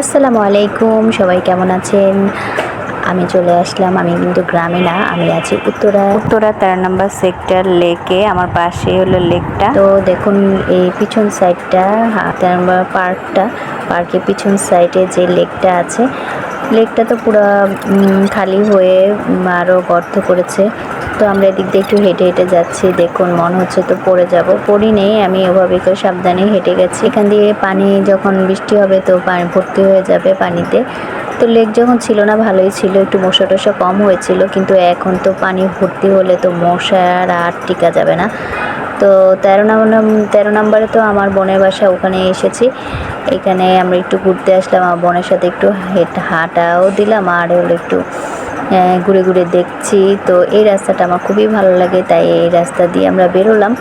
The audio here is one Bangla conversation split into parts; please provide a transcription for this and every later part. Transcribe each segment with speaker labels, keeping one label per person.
Speaker 1: আসসালামু আলাইকুম সবাই কেমন আছেন? আমি চলে আসলাম আমি কিন্তু গ্রামে না আমি আছি উত্তরা। উত্তরা তেরো নম্বর সেক্টর লেকে আমার পাশে হলো লেকটা। তো দেখুন এই পিছন সাইডটা তেরো নম্বর পার্কটা পার্কের পিছন সাইডে যে লেকটা আছে লেকটা তো পুরো খালি হয়ে আরও গর্ত করেছে। তো আমরা এদিক দিয়ে একটু হেঁটে হেঁটে যাচ্ছি। দেখুন, মনে হচ্ছে তো পড়ে যাব। পড়ি নেই, আমি ওভাবে করে সাবধানে হেঁটে গেছি। এখান দিয়ে পানি যখন বৃষ্টি হবে তো পানি ভর্তি হয়ে যাবে পানিতে। তো লেক যখন ছিল না, ভালোই ছিল। একটু মশা টশা কম হয়েছিল, কিন্তু এখন তো পানি ভর্তি হলে তো মশার আর টিকা যাবে না। তো তেরো নম্বর তেরো নম্বরে তো আমার বোনের বাসা, ওখানে এসেছি। এখানে আমরা একটু ঘুরতে আসলাম, আমার বোনের সাথে একটু হেঁট হাঁটাও দিলাম, আর হলো একটু ঘুরে ঘুরে দেখছি। তো এই রাস্তাটা আমার খুবই ভালো লাগে, তাই এই রাস্তা দিয়ে আমরা বেরোলাম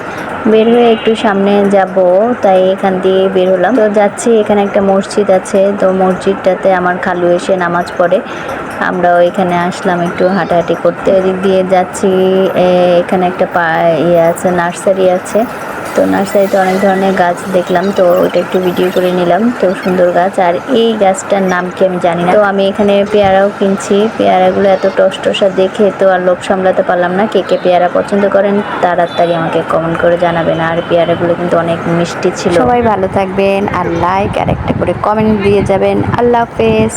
Speaker 1: বের হয়ে একটু সামনে যাব, তাই এখান দিয়ে বের হলাম। তো যাচ্ছি, এখানে একটা মসজিদ আছে। তো মসজিদটাতে আমার খালু এসে নামাজ পড়ে। আমরাও এখানে আসলাম একটু হাঁটাহাঁটি করতে। ওদিক দিয়ে যাচ্ছি এখানে একটা পা ইয়ে আছে, নার্সারি আছে। তো নার্সারিতে অনেক ধরনের গাছ দেখলাম, তো ওটা একটু ভিডিও করে নিলাম, তো সুন্দর গাছ। আর এই গাছটার নাম কি আমি জানি না। তো আমি এখানে পেয়ারাও কিনছি। পেয়ারাগুলো এত টস টসা দেখে তো আর লোভ সামলাতে পারলাম না। কে কে পেয়ারা পছন্দ করেন, তাড়াতাড়ি আমাকে কমেন্ট করে জানাবেন। আর পেয়ারাগুলো কিন্তু অনেক মিষ্টি ছিল। সবাই ভালো থাকবেন, আর লাইক আর একটা করে কমেন্ট দিয়ে যাবেন। আল্লাহ হাফেজ।